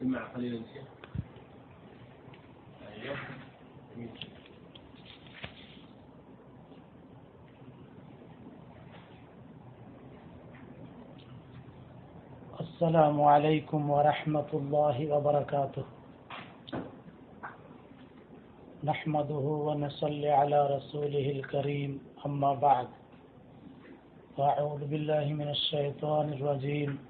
قليلا شيخ جميل. السلام عليكم ورحمة الله وبركاته. نحمده ونصلي على رسوله الكريم أما بعد. أعوذ بالله من الشيطان الرجيم.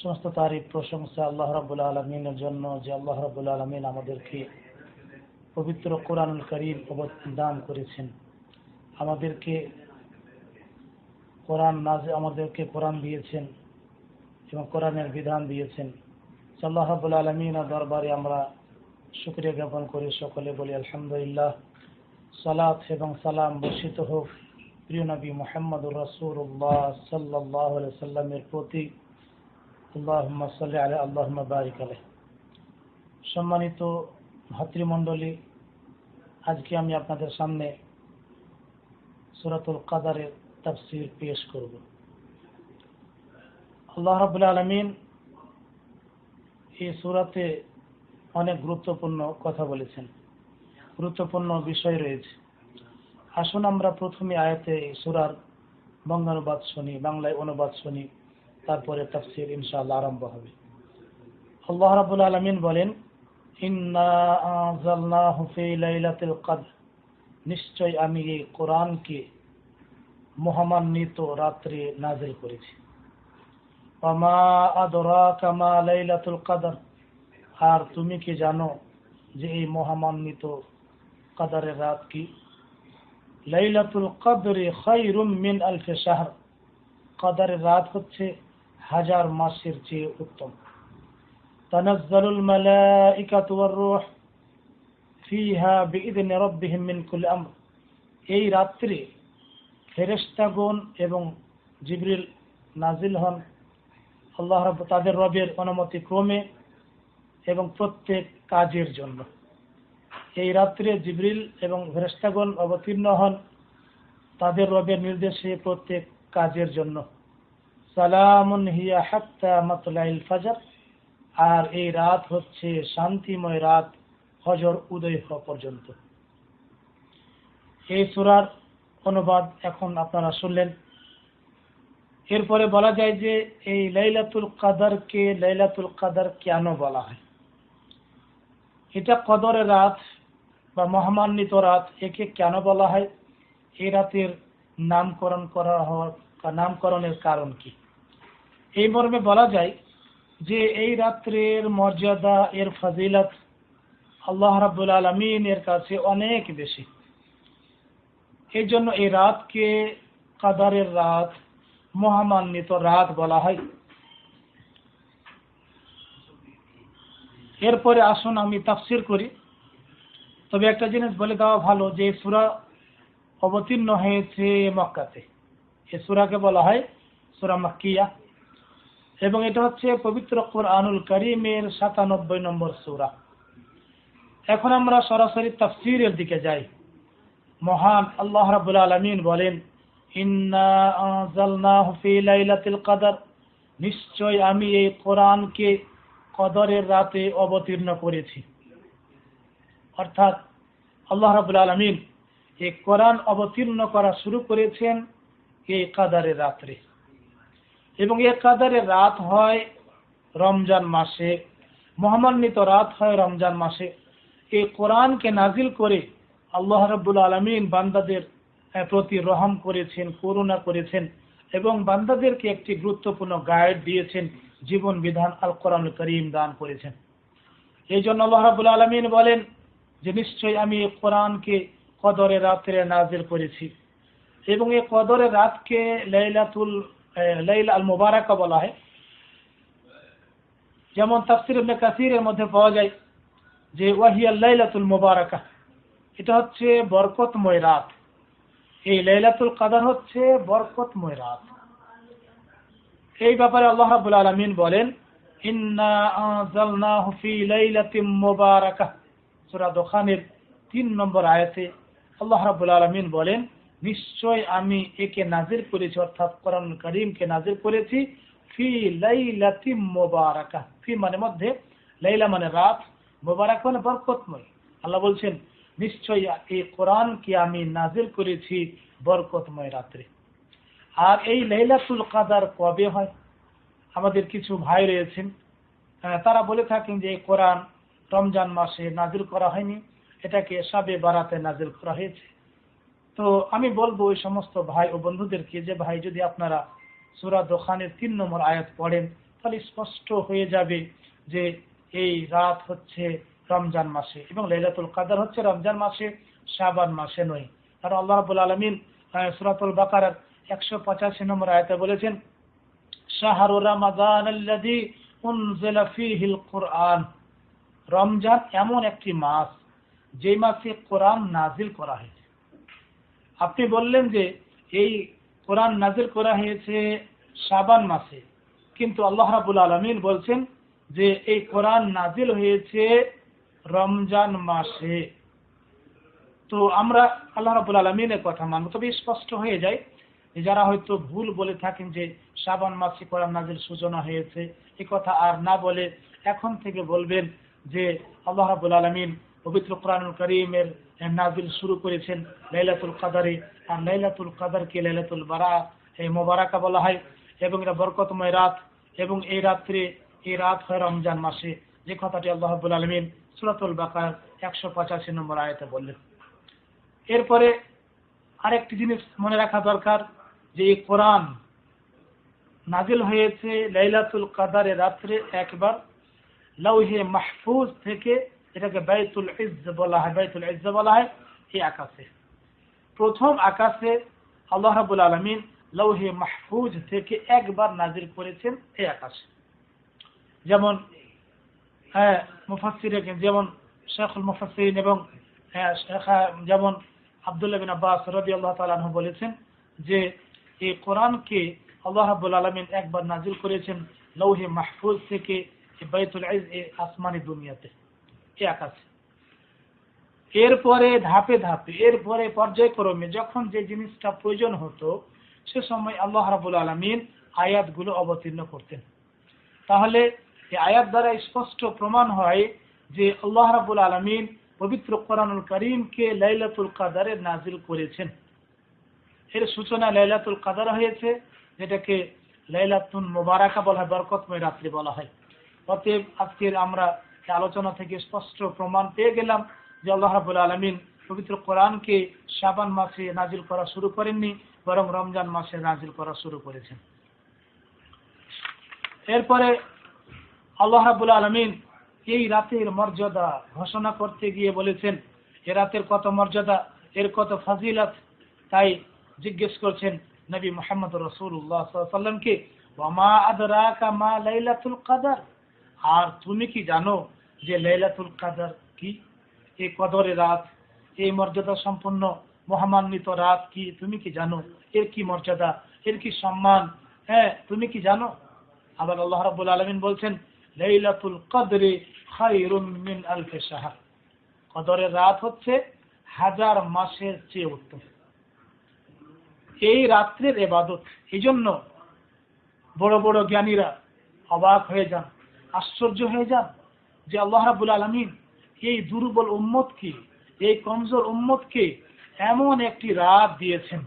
সমস্ত তারিফ প্রশংসা আল্লাহ রাবুল আলমিনের জন্য যে আল্লাহ রাবুল আলমিন আমাদেরকে পবিত্র কোরআনুল করিম দান করেছেন। আমাদেরকে কোরআন নাজ আমাদেরকে কোরআন দিয়েছেন এবং কোরআনের বিধান দিয়েছেন। আল্লাহ রাবুল আলমিনের দরবারে আমরা শুক্রিয়া জ্ঞাপন করি সকলে, বলি আলহামদুলিল্লাহ। সালাত এবং সালাম বর্ষিত হোক প্রিয় নবী মোহাম্মদুর রসুল্লাহ সাল্লাহ সাল্লামের প্রতি। আল্লাহ সাল্লি সম্মানিত ভাতৃমণ্ডলী, আজকে আমি আপনাদের সামনে সুরাতুল কাদারের তাফসির পেশ করব। আল্লাহ রাবুল আলমিন এই সুরাতে অনেক গুরুত্বপূর্ণ কথা বলেছেন। গুরুত্বপূর্ণ বিষয় রয়েছে। আসুন আমরা প্রথমে আয়াতে সুরার বঙ্গানুবাদ শুনি, বাংলায় অনুবাদ শুনি। তারপরে তাফসির ইনশাআল্লাহ আরম্ভ হবে। আল্লাহ রাবুল আলমিন বলেন নিশ্চয় আমি এই কোরআনকে মহামান্বিত রাত্রে নাজিল করেছি। কদর আর তুমি কি জানো যে এই মহামান্বিত কাদারের রাত কি? লাইলাতুল কদরে খায়রুম মিন আলফে শাহর। কাদারের রাত হচ্ছে হাজার মাসের চেয়ে উত্তম। তানাজ্জালুল মালাইকাতু ওয়ার রূহ ফিহা বিইذن রাব্বিহিম মিন কুল্লি আমর। এই রাত্রে ফেরেশতাগণ এবং জিবরিল নাজিল হন আল্লাহ রাব্বু তাদের রবের অনুমতি ক্রমে এবং প্রত্যেক কাজের জন্য। এই রাত্রে জিবরিল এবং ফেরেশতাগণ অবতীর্ণ হন তাদের রবের নির্দেশে প্রত্যেক কাজের জন্য। সালামুন হিয়া হাত্তা মাতলাইল ফাজর। আর এই রাত হচ্ছে শান্তিময় রাত হজর উদয় হওয়া পর্যন্ত। এই সুরার অনুবাদ এখন আপনারা শুনলেন। এরপরে বলা যায় যে এই লাইলাতুল কাদারকে লাইলাতুল কাদার কেন বলা হয়? এটা কদরের রাত বা মহামান্বিত রাত একে কেন বলা হয়? এই রাতের নামকরণ করা হওয়ার নামকরণের কারণ কি? এই মর্মে বলা যায় যে এই রাত্রের মর্যাদা, এর ফজিলত আল্লাহ রাবুল আলমিন এর কাছে অনেক বেশি। এই জন্য এই রাতকে কাদারের রাত, মহামান্বিত রাত বলা হয়। এরপরে আসুন আমি তাফসির করি। তবে একটা জিনিস বলে দেওয়া ভালো যে সুরা অবতীর্ণ হয়েছে মক্কাতে। এ সুরাকে বলা হয় সুরা মাক্কিয়া। এবং এটা হচ্ছে পবিত্র কোরআনুল করিমের সাতানব্বই নম্বর সুরা। এখন আমরা সরাসরি তাফসিরের দিকে যাই। মহান আল্লাহ রাবুল আলমিন বলেন কদর। নিশ্চয় আমি এই কোরআনকে কদরের রাতে অবতীর্ণ করেছি। অর্থাৎ আল্লাহ রাবুল আলমিন এই কোরআন অবতীর্ণ করা শুরু করেছেন এই কাদারের রাত্রে। এবং এই কাদারের রাত হয় রমজান মাসে, মহামান্বিত রাত হয় রমজান মাসে। এই কোরআনকে নাজিল করে আল্লাহ রাবুল আলমিন বান্দাদের প্রতি রহম করেছেন, করুণা করেছেন এবং বান্দাদেরকে একটি গুরুত্বপূর্ণ গাইড দিয়েছেন, জীবন বিধান আল কোরআন করিম দান করেছেন। এই জন্য আল্লাহ রাবুল আলমিন বলেন যে, নিশ্চয়ই আমি এই কোরআনকে কদরের রাত্রে নাজিল করেছি এবং এই কদরের রাতকে লাইলাতুল লাইল আল মুবারাকা বলা হয়। যেমন তাফসির ইবনে কাসিরের মধ্যে পাওয়া যায় যে, ওয়াহিয়া লাইলাতুল মুবারাকা। এটা হচ্ছে বরকতময় রাত। এই লাইলাতুল কাদার হচ্ছে বরকতময় রাত। এই ব্যাপারে আল্লাহ রাব্বুল আলামিন বলেন, ইন্না আনজালনাহু ফি লাইলাতিন মুবারাকাহ সূরা দোখানের তিন নম্বর আয়াতে আল্লাহ রাব্বুল আলামিন বলেন নিশ্চয় আমি একে নাজির করেছি, অর্থাৎ কোরআন করিমকে নাজির করেছি, ফি লাইলাতিন মুবারাকাহ ফি মানে মধ্যে, লাইলা মানে রাত, মুবারাক মানে বরকতময়। আল্লাহ বলছেন, নিশ্চয় এই কোরআনকে আমি নাজিল করেছি বরকতময় রাত্রে। আর এই লাইলাতুল কাদার কবে হয়? আমাদের কিছু ভাই রয়েছেন তারা বলে থাকেন যে এই কোরআন রমজান মাসে নাজিল করা হয়নি, এটাকে সাবে বারাতে নাজিল করা হয়েছে। তো আমি বলব ওই সমস্ত ভাই ও বন্ধুদেরকে যে ভাই, যদি আপনারা সুরা দোকানের তিন নম্বর আয়াত পড়েন, তাহলে স্পষ্ট হয়ে যাবে যে এই রাত হচ্ছে রমজান মাসে এবং লাইলাতুল কাদার হচ্ছে রমজান মাসে, শাবান মাসে নয়। কারণ আল্লাহ রাবুল আলমিন সুরাতুল বাকারার একশো পঁচাশি নম্বর আয়াতে বলেছেন, শাহরু রামাদান কুরআন। রমজান এমন একটি মাস যে মাসে কোরআন নাজিল করা হয়েছে। আপনি বললেন যে এই কোরআন নাজিল করা হয়েছে সাবান মাসে। কিন্তু আল্লাহ রাবুল আলমিন বলছেন যে এই কোরআন নাজিল হয়েছে রমজান মাসে। তো আমরা আল্লাহ রাবুল আলমিনের কথা মানব, তবে স্পষ্ট হয়ে যায় যারা হয়তো ভুল বলে থাকেন যে শ্রাবণ মাসে কোরআন নাজিল সূচনা হয়েছে, এ কথা আর না বলে এখন থেকে বলবেন যে আল্লাহ রাবুল আলমিন পবিত্র কোরআনুল করিমের নাজিল শুরু করেছেন লাইলাতুল কাদারে। আর লাইলাতুল কাদারকে লাইলাতুল বারা, এই মোবারাকা বলা হয়। এবং এটা বরকতময় রাত। এবং এই রাত্রে, এই রাত হয় রমজান মাসে। যে কথাটি আল্লাহ রাবুল আলমিন সুরাতুল বাকার একশো পঁচাশি নম্বর আয়তে বললেন। এরপরে আরেকটি জিনিস মনে রাখা দরকার, যে এই কোরআন নাজিল হয়েছে লাইলাতুল কাদারে রাত্রে একবার লৌহে মাহফুজ থেকে এটাকে বাইতুল ইজ্জ বলা হয়, বাইতুল ইজ্জ বলা হয় এই আকাশে। প্রথম আকাশে আল্লাহ রাবুল আলমিন লৌহে মাহফুজ থেকে একবার নাজিল করেছেন এই আকাশে। যেমন হ্যাঁ মুফাসির যেমন শেখুল মুফাসিন এবং হ্যাঁ যেমন আবদুল্লাহ বিন আব্বাস রবি আল্লাহ তালু বলেছেন যে এই কোরআনকে আল্লাহ রাবুল আলমিন একবার নাজিল করেছেন লৌহে মাহফুজ থেকে বাইতুল আসমানি দুনিয়াতে। এ আকাশে। এরপরে ধাপে ধাপে, এরপরে পর্যায়ক্রমে যখন যে জিনিসটা প্রয়োজন হতো, সে সময় আল্লাহ রাবুল আলমিন আয়াতগুলো অবতীর্ণ করতেন। তাহলে এই আয়াত দ্বারা স্পষ্ট প্রমাণ হয় যে আল্লাহ রাবুল আলমিন পবিত্র কোরআনুল করিমকে লাইলাতুল কাদারে নাজিল করেছেন। এর সূচনা লাইলাতুল কাদার হয়েছে, যেটাকে লাইলাতুন মোবারাকা বলা হয়, বরকতময় রাত্রি বলা হয়। অতএব আজকের আমরা আলোচনা থেকে স্পষ্ট প্রমাণ পেয়ে গেলাম যে আল্লাহ রাবুল আলমিন পবিত্র কোরআনকে শাবান মাসে নাজিল করা শুরু করেননি, বরং রমজান মাসে নাজিল করা শুরু করেছেন। এরপরে আল্লাহ রাবুল আলমিন এই রাতের মর্যাদা ঘোষণা করতে গিয়ে বলেছেন, এ রাতের কত মর্যাদা, এর কত ফাজিলাত? তাই জিজ্ঞেস করছেন নবী মোহাম্মদ রসুল্লাহ লাইলাতুল আর তুমি কি জানো যে লাইলাতুল কাদার কি? এই কদরে রাত, এই মর্যাদা সম্পন্ন মহামান্বিত রাত কি? তুমি কি জানো? এর কি মর্যাদা? এর কি সম্মান? হ্যাঁ তুমি কি জানো? আবার আল্লাহ রাব্বুল আলামিন বলছেন, লাইলাতুল কদরে মিন আলফি শাহর। কদরের রাত হচ্ছে হাজার মাসের চেয়ে উত্তম। এই রাত্রের এবাদত এই জন্য বড় বড় জ্ঞানীরা অবাক হয়ে যান, আশ্চর্য হয়ে যান। যে আল্লাহ রাবুল আলমিন এই দুর্বল উম্মতকে এই কমজোর উম্মতকে এমন একটি রাত দিয়েছেন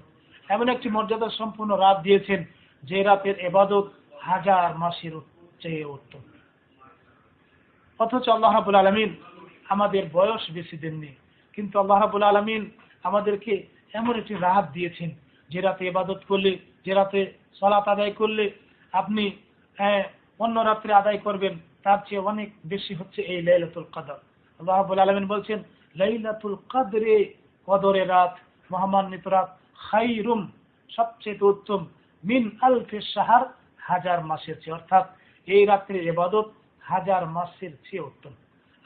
এমন একটি মর্যাদা সম্পূর্ণ রাত দিয়েছেন যে রাতের এবাদত হাজার মাসের চেয়ে উত্তম। অথচ আল্লাহ রাবুল আলমিন আমাদের বয়স বেশি দেননি কিন্তু আল্লাহ রাবুল আলমিন আমাদেরকে এমন একটি রাত দিয়েছেন যে রাতে এবাদত করলে যে রাতে সলাত আদায় করলে আপনি হ্যাঁ, অন্য রাত্রে আদায় করবেন তার চেয়ে অনেক বেশি হচ্ছে এই লাইলাতুল কাদর। আল্লাহ রাবুল আলমিন বলছেন, লাইলাতুল কাদরে, কদরে রাত মহামান্বিত রাত খাইরুম সবচেয়ে উত্তম, মিন আলফে সাহার হাজার মাসের চেয়ে। অর্থাৎ এই রাত্রে এবাদত হাজার মাসের চেয়ে উত্তম।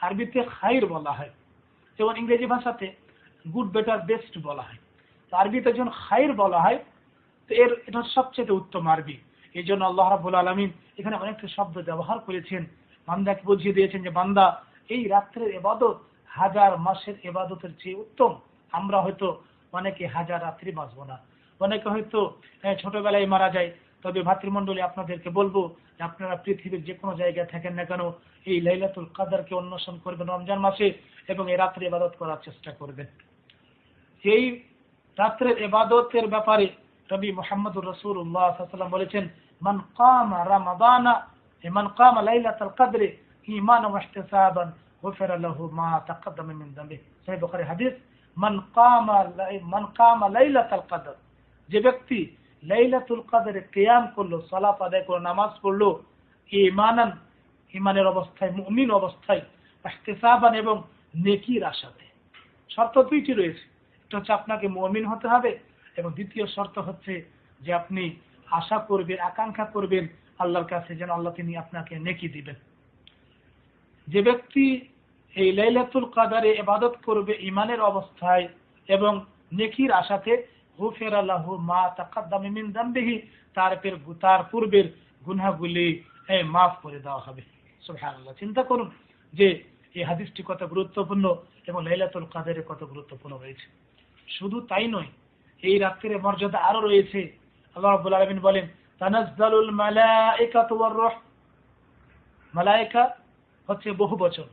আরবিতে খাইর বলা হয়। যেমন ইংরেজি ভাষাতে গুড, বেটার, বেস্ট বলা হয়। তো আরবিতে যখন খায়ের বলা হয়, তো এর এটা সবচেয়ে উত্তম আরবি। এই জন্য আল্লাহ রাবুল আলমিন এখানে অনেকটা শব্দ ব্যবহার করেছেন বান্দাকে বুঝিয়ে দিয়েছেন যে, বান্দা, এই রাত্রের এবাদত হাজার মাসের এবাদতের চেয়ে উত্তম। আমরা হয়তো অনেকে হাজার রাত্রি বাঁচবো না। অনেকে হয়তো ছোটবেলায় মারা যায়। তবে ভাতৃমণ্ডলী আপনাদেরকে বলব যে, আপনারা পৃথিবীর যে কোনো জায়গায় থাকেন না কেন, এই লাইলাতুল কাদারকে অন্বেষণ করবেন রমজান মাসে এবং এই রাত্রে এবাদত করার চেষ্টা করবেন। এই রাত্রের এবাদতের ব্যাপারে নবী মোহাম্মদুর রসুল্লাহ সাল্লাম বলেছেন, মান কামা রামাদানা মান কামা লাইলাতুল কদরে ঈমানান ওয়া ইহতিসাবান গুফিরা লাহু মা তাকদ্দামা মিন যামবি সহিহ বুখারী হাদিস, মান কামা মান কামা লাইলাতুল কদর যে ব্যক্তি লাইলাতুল কদরে কিয়াম করল, সালাত আদায় করল, নামাজ পড়ল, ঈমানান, ঈমানের অবস্থায়, মুমিন অবস্থায় ইহতিসাবান এবং নেকির আশাতে। শর্ত দুইটি রয়েছে। একটা হচ্ছে আপনাকে মুমিন হতে হবে এবং দ্বিতীয় শর্ত হচ্ছে যে আপনি আশা করবেন, আকাঙ্ক্ষা করবেন আল্লাহর কাছে যেন আল্লাহ তিনি আপনাকে নেকি দিবেন। যে ব্যক্তি এই লাইলাতুল কাদারে ইবাদত করবে ইমানের অবস্থায় এবং নেকির আশাতে হুফের আল্লাহ মা তাকাদ্দামি মিন দাম্বিহি, তার পের তার পূর্বের গুনাহগুলি মাফ করে দেওয়া হবে। সুবহানাল্লাহ। চিন্তা করুন যে এই হাদিসটি কত গুরুত্বপূর্ণ এবং লাইলাতুল কাদারে কত গুরুত্বপূর্ণ রয়েছে। শুধু তাই নয়, এই রাত্রির মর্যাদা আরও রয়েছে। আল্লাহ রাব্বুল আলামিন বলেন তানাজ্জালুল মালাইকাতু ওয়ার রূহ। মালাইকা হচ্ছে বহু বচন।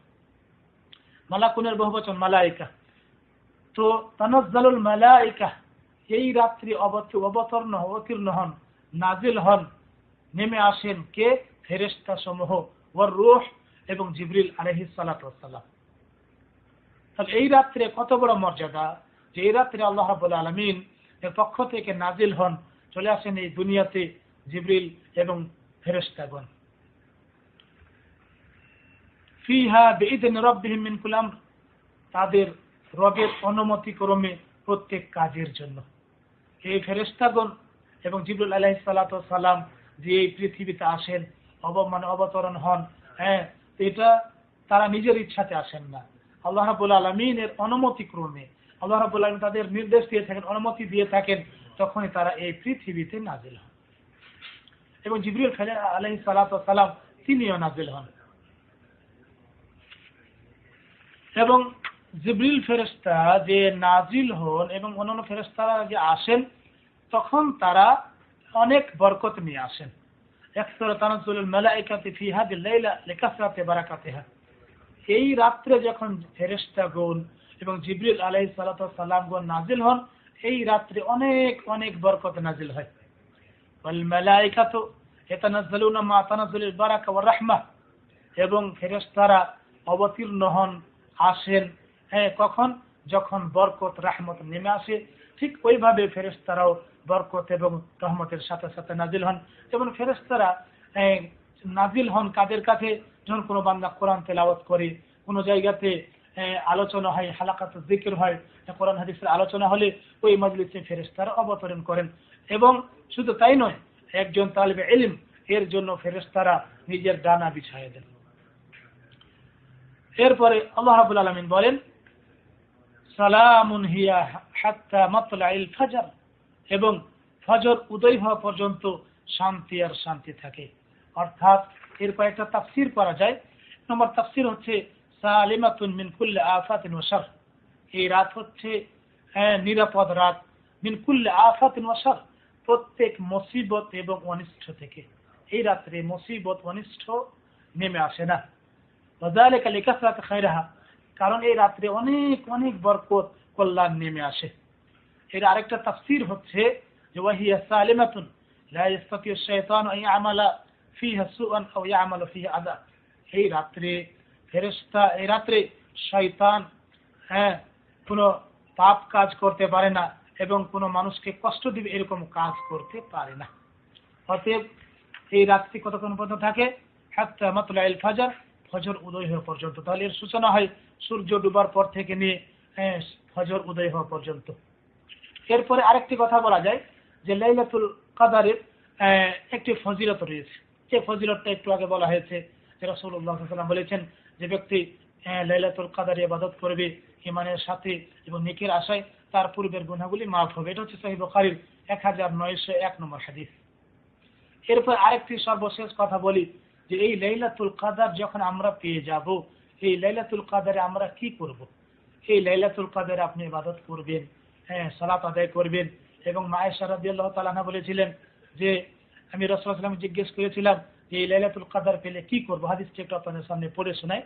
মালাকুনের বহু বচন, মালাইকা। তো তানাজ্জালুল মালাইকা, এই রাত্রি অবত- অবতর্ণ অবতীর্ণ হন, নাজিল হন, নেমে আসেন কে? ফেরেশতা সমূহ ওয়ার রূহ এবং জিবরিল আলাইহিস সালাতু ওয়াসসালাম তাহলে এই রাত্রে কত বড় মর্যাদা যে এই রাত্রে আল্লাহ রাব্বুল আলামিন এর পক্ষ থেকে নাজিল হন, চলে আসেন এই দুনিয়াতে জিবরিল এবং ফেরেশতাগণ। ফিহা বিইذن রব্বিহিম মিন কুল আমর। তাদের রবের অনুমতি ক্রমে প্রত্যেক কাজের জন্য। এই ফেরেশতাগণ এবং জিবরুল সালাতু সালাম যে এই পৃথিবীতে আসেন অব মানে অবতরণ হন হ্যাঁ এটা তারা নিজের ইচ্ছাতে আসেন না। আল্লাহ রাবুল আলমিনের অনুমতি ক্রমে আল্লাহ রাবুল আলমিন তাদের নির্দেশ দিয়ে থাকেন, অনুমতি দিয়ে থাকেন, তখনই তারা এই পৃথিবীতে নাজিল হন। এবং জিবরুল খালি আলহি সালাম তিনিও নাজিল হন। এবং জিবরিল ফেরেস্তা যে নাজিল হন এবং অন্যান্য ফেরেস্তারা যে আসেন, তখন তারা অনেক বরকত নিয়ে আসেন। এই রাত্রে যখন ফেরেশতাগণ এবং জিবরিল আলাইহিস সালাতু সালামগণ নাজিল হন, এই রাত্রে অনেক অনেক বরকত নাজিল হয়। এবং ফেরেশতারা অবতীর্ণ হন আসেন। হ্যাঁ কখন? যখন বরকত রাহমত নেমে আসে। ঠিক ওইভাবে ফেরেশতারাও বরকত এবং রহমতের সাথে সাথে নাজিল হন। যেমন ফেরেশতারা আহ, নাজিল হন কাদের কাছে? যখন কোনো বান্দা কোরআন তেলাওয়াত করে কোনো জায়গাতে আলোচনা হয়, হালাকাত জিকির হয় কোরআন হাদিসের আলোচনা হলে ওই মজলিসে ফেরেশতারা অবতরণ করেন। এবং শুধু তাই নয়, একজন তালিবে ইলম, এর জন্য ফেরেশতারা নিজের ডানা বিছায় দেন। এরপরে আল্লাহ রাবুল আলমিন বলেন, সালামুন হিয়া হাত্তা মাতলাইল ফাজার। এবং ফজর উদয় হওয়া পর্যন্ত শান্তি আর শান্তি থাকে। অর্থাৎ এর কয়েকটা তাফসির করা যায়। নম্বর তাফসির হচ্ছে সালিমাতুন মিন কুল্লে আফাতিন ও এই রাত হচ্ছে হ্যাঁ, নিরাপদ রাত। মিন কুল্লে আফাতিন প্রত্যেক মসিবত এবং অনিষ্ঠ থেকে। এই রাত্রে মসিবত অনিষ্ঠ নেমে আসে না। ওদালেকা লিকাসাত খাইরাহা কারণ এই রাত্রে অনেক অনেক বরকত, কল্যাণ নেমে আসে। এর আরেকটা তাফসির হচ্ছে যে ওয়াহিয়া সালিমাতুন লা ইস্তাতিউ শাইতান আন ইয়ামালা ফিহা সুআন আও ইয়ামালা ফিহা আযাব। এই রাত্রে ফেরেশতা এই রাত্রে শয়তান হ্যাঁ কোনো পাপ কাজ করতে পারে না এবং কোনো মানুষকে কষ্ট দিবে এরকম কাজ করতে পারে না। অতএব এই রাত্রি কতক্ষণ পর্যন্ত থাকে? মাতলাইল ফাজার ফজর উদয় হওয়া পর্যন্ত। তাহলে এর সূচনা হয় সূর্য ডুবার পর থেকে নিয়ে হ্যাঁ, ফজর উদয় হওয়া পর্যন্ত। এরপরে আরেকটি কথা বলা যায় যে লাইলাতুল কাদারের আহ, একটি ফজিলত রয়েছে। যে ফজিলতটা একটু আগে বলা হয়েছে যে রাসূলুল্লাহ বলেছেন যে ব্যক্তি হ্যাঁ, লাইলাতুল কাদারে ইবাদত করবে ইমানের সাথে এবং নেকের আশায় তার পূর্বের গুণাগুলি মাফ হবে। এটা হচ্ছে সহিহ বুখারীর এক হাজার নয়শো এক নম্বর হাদিস। এরপর আরেকটি সর্বশেষ কথা বলি যে এই লাইলাতুল কাদার যখন আমরা পেয়ে যাব এই লাইলাতুল কাদারে আমরা কি করব? এই লাইলাতুল কাদারে আপনি ইবাদত করবেন হ্যাঁ সালাত আদায় করবেন এবং মায়েশা রাদিয়াল্লাহু তাআলা বলেছিলেন যে আমি ওয়াসাল্লাম জিজ্ঞেস করেছিলাম এই লাইলাতুল কাদার পেলে কি করব হাদিসটি একটু আপনাদের সামনে পড়ে শোনাই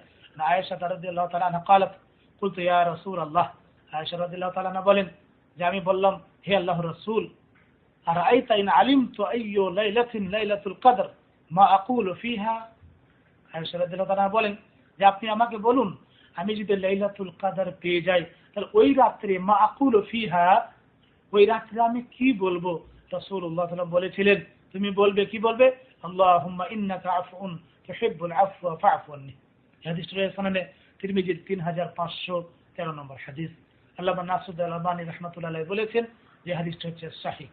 আয়েশা তারদুল্লাহ তালানা কালাত কুলতু ইয়া রসুল আল্লাহ আয়েশা রাদিল্লাহ তালানা বলেন যে আমি বললাম হে আল্লাহ রসুল আর আইতা ইন আলিম তো আইয়ো লাইলাতিন লাইলাতুল কাদার মা আকুল ফিহা আয়েশা রাদিল্লাহ তালানা বলেন যে আপনি আমাকে বলুন, আমি যদি লাইলাতুল কাদার পেয়ে যাই, তাহলে ওই রাত্রে মা আকুল ফিহা, ওই রাত্রে আমি কি বলব? রসুল্লাহ সাল্লাম বলেছিলেন। তুমি বলবে, কি বলবে? আল্লাহুম্মা ইন্নাকা আফউন তুহিব্বুল আফওয়া ফা'ফু আন্নি। হাদিসটি রয়েছে সনদে তিরমিজির 3513 নম্বর হাদিস। আল্লামা নাসুদ আল আলবানী রহমাতুল্লাহ আলাইহি বলেছেন যে হাদিসটি হচ্ছে সহিহ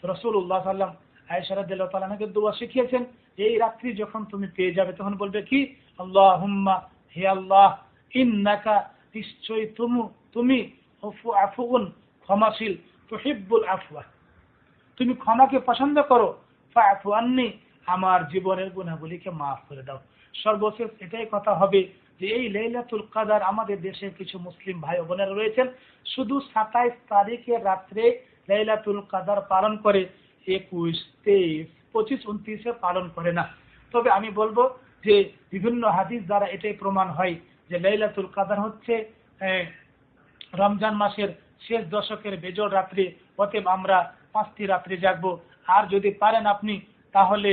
তো রাসূলুল্লাহ সাল্লাম আয়েশা রাদিয়াল্লাহু তাআলা আমাকে দোয়া শিখিয়েছেন এই রাত্রি যখন তুমি পেয়ে যাবে তখন বলবে কি? আল্লাহুম্মা হে আল্লাহ, ইন্নাকা নিশ্চয় তুমি তুমি আফু আফুন ক্ষমাশীল, তুহিব্বুল আফওয়া। তুমি ক্ষমাকে পছন্দ করো, ফাফু আন্নি আমার জীবনের গুণাগুলিকে মাফ করে দাও। সর্বশেষ এটাই কথা হবে যে এই লাইলাতুল কাদার আমাদের দেশের কিছু মুসলিম ভাই বোনেরা রয়েছেন। শুধু সাতাইশ তারিখের রাত্রে লাইলাতুল কাদার পালন করে, একুশ, তেইশ, পঁচিশ, উনত্রিশে পালন করে না। তবে আমি বলব যে বিভিন্ন হাদিস দ্বারা এটাই প্রমাণ হয় যে লাইলাতুল কাদার হচ্ছে রমজান মাসের শেষ দশকের বেজর রাত্রি। অতএব আমরা পাঁচটি রাত্রি জাগবো। আর যদি পারেন আপনি, তাহলে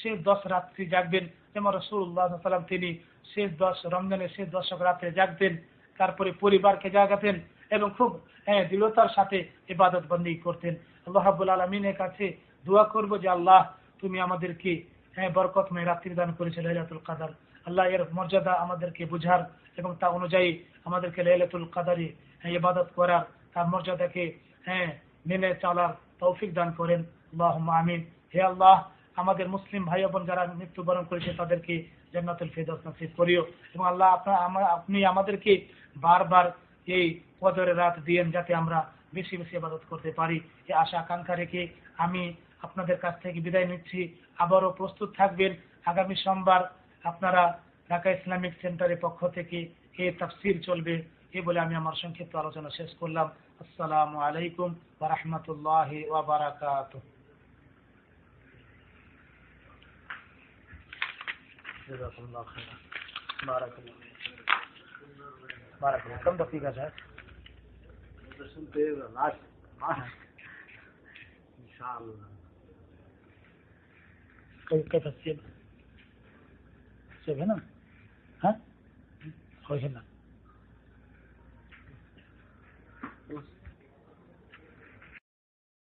শেষ দশ রাত্রি জাগবেন। যেমন রসুল্লাহ সাল্লাম তিনি শেষ দশ রমজানের শেষ দশক রাত্রে জাগতেন তারপরে পরিবারকে জাগাতেন এবং খুব হ্যাঁ দৃঢ়তার সাথে ইবাদত বন্দী করতেন। আল্লাহ রাব্বুল আলমিনের কাছে দোয়া করব যে আল্লাহ তুমি আমাদেরকে হ্যাঁ বরকতময় রাত্রি দান করেছে লাইলাতুল কাদার। আল্লাহ এর মর্যাদা আমাদেরকে বুঝার এবং তা অনুযায়ী আমাদেরকে লাইলাতুল কাদারে হ্যাঁ, ইবাদত করার তার মর্যাদাকে হ্যাঁ মেনে চলার তৌফিক দান করেন। আল্লাহ আমিন। হে আল্লাহ আমাদের মুসলিম ভাই বোন যারা মৃত্যুবরণ করেছে, তাদেরকে জান্নাতুল ফেরদৌস নসিব করিও। এবং আল্লাহ আপনার আপনি আমাদেরকে বারবার এই কদরের রাত দিয়েন যাতে আমরা বেশি বেশি ইবাদত করতে পারি। এই আশা, আকাঙ্ক্ষা রেখে আমি আপনাদের কাছ থেকে বিদায় নিচ্ছি। আবারও প্রস্তুত থাকবেন। আগামী সোমবার আপনারা ঢাকা ইসলামিক সেন্টারের পক্ষ থেকে এই তাফসির চলবে, এ বলে আমি আমার সংক্ষিপ্ত আলোচনা শেষ করলাম। আসসালামু আলাইকুম ওয়া রাহমাতুল্লাহি ওয়া বারাকাতুহু। جزاكم الله خيرا بارك الله بارك الله كم دقيقة ساعة؟ كيف السيب؟ السيب هنا؟ ها؟ خوش هنا